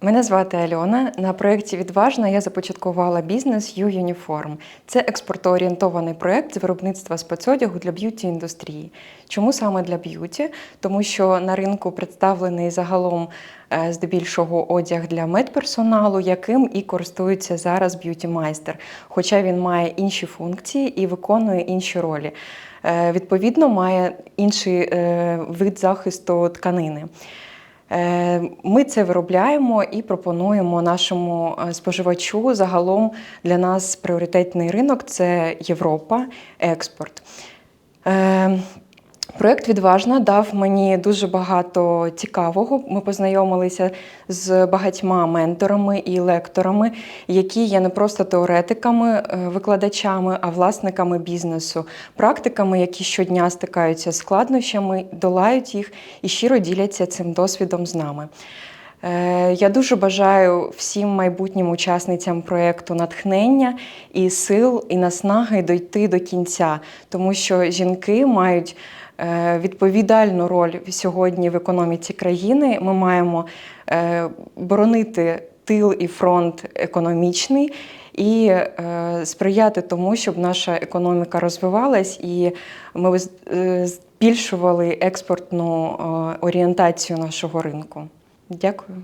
Мене звати Альона. На проєкті Відважна я започаткувала бізнес U-Uniform. Це експортоорієнтований проєкт з виробництва спецодягу для б'юті індустрії. Чому саме для б'юті? Тому що на ринку представлений загалом е, здебільшого одяг для медперсоналу, яким і користується зараз б'юті-майстер, хоча він має інші функції і виконує інші ролі. Е, Відповідно, має інший е, вид захисту тканини. Е, Ми це виробляємо і пропонуємо нашому е, споживачу. Загалом для нас пріоритетний ринок це Європа, експорт. Проєкт Відважна дав мені дуже багато цікавого. Ми познайомилися з багатьма менторами і лекторами, які є не просто теоретиками, е, викладачами, а власниками бізнесу, практиками, які щодня стикаються з складнощами, долають їх і щиро діляться цим досвідом з нами. Е, Я дуже бажаю всім майбутнім учасницям проєкту натхнення і сил, і наснаги дойти до кінця, тому що жінки мають е, відповідальну роль сьогодні в економіці країни. Ми маємо е, боронити тил і фронт економічний. І сприяти тому, щоб наша економіка розвивалась, і ми збільшували експортну орієнтацію нашого ринку. Дякую.